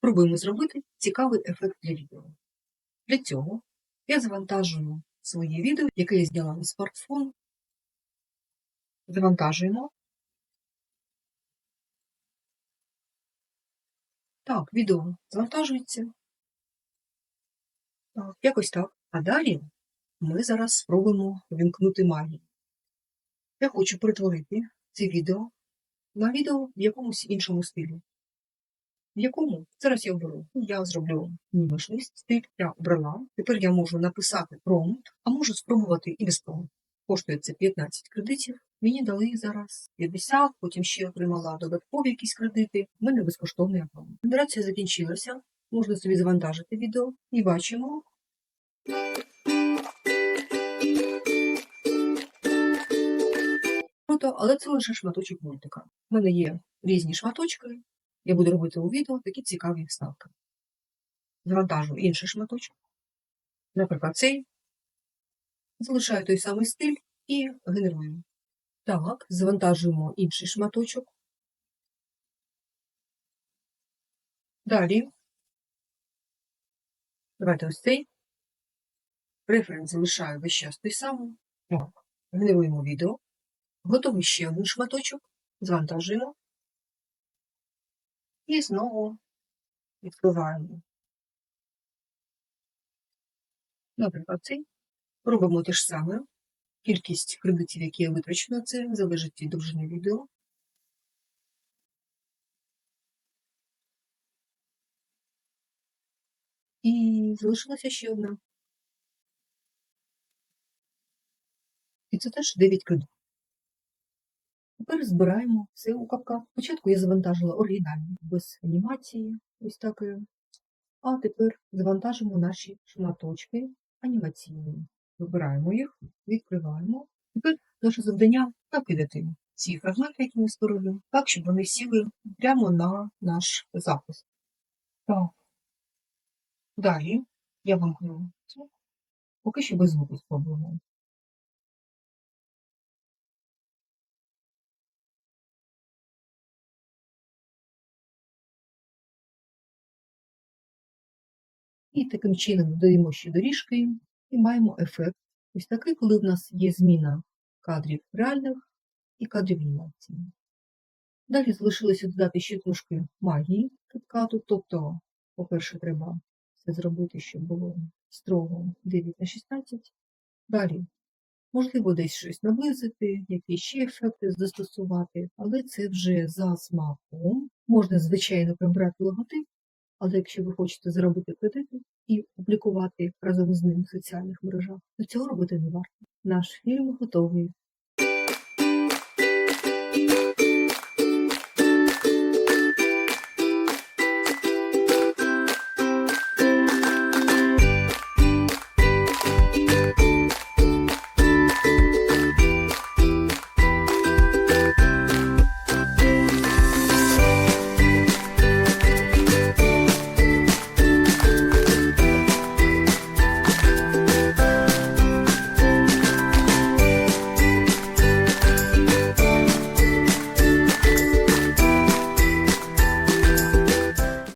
Пробуємо зробити цікавий ефект для відео. Для цього я завантажую своє відео, яке я зняла на смартфон. Завантажуємо. Так, відео завантажується. Так, якось так. А далі ми зараз спробуємо вімкнути магію. Я хочу перетворити це відео на відео в якомусь іншому стилі. В якому? Зараз я оберу. Я зроблю німешний стиль, я обрала. Тепер я можу написати промпт, а можу спробувати і без промпт. Коштує це 15 кредитів. Мені дали зараз 50, потім ще отримала додаткові якісь кредити. У мене безкоштовний аккаунт. Генерація закінчилася. Можна собі завантажити відео і бачимо. Але це лише шматочок мультика. У мене є різні шматочки. Я буду робити у відео такі цікаві вставки. Завантажу інший шматочок. Наприклад, цей. Залишаю той самий стиль і генерую. Так, завантажуємо інший шматочок. Далі. Давайте ось цей. Референс залишаю весь час той самий. Генеруємо відео. Готовий ще один шматочок. Завантажуємо. І знову відкриваємо. Наприклад, цей. Робимо те ж саме. Кількість кредитів, які я витрачу на це, залежить від довжини відео. І залишилася ще одна. І це теж 9 кредитів. Тепер збираємо все у капках. Спочатку я завантажила оригінальні без анімації, ось таке. А тепер завантажимо наші шматочки анімаційні. Вибираємо їх, відкриваємо. Тепер наше завдання накидати ці фрагменти, які ми створили, так, щоб вони сіли прямо на наш запис. Так. Далі я вимкну звук. Поки що без звуку спробуємо. І таким чином додаємо ще доріжки і маємо ефект. Ось такий, коли в нас є зміна кадрів реальних і кадрів анімації. Далі залишилося додати ще трошки магії каткаду, тобто, по-перше, треба це зробити, щоб було строго 9 на 16. Далі, можливо, десь щось наблизити, якісь ще ефекти застосувати, але це вже за смаком. Можна, звичайно, прибрати логотип, але якщо ви хочете заробити кредити і публікувати разом з ним в соціальних мережах, то цього робити не варто. Наш фільм готовий.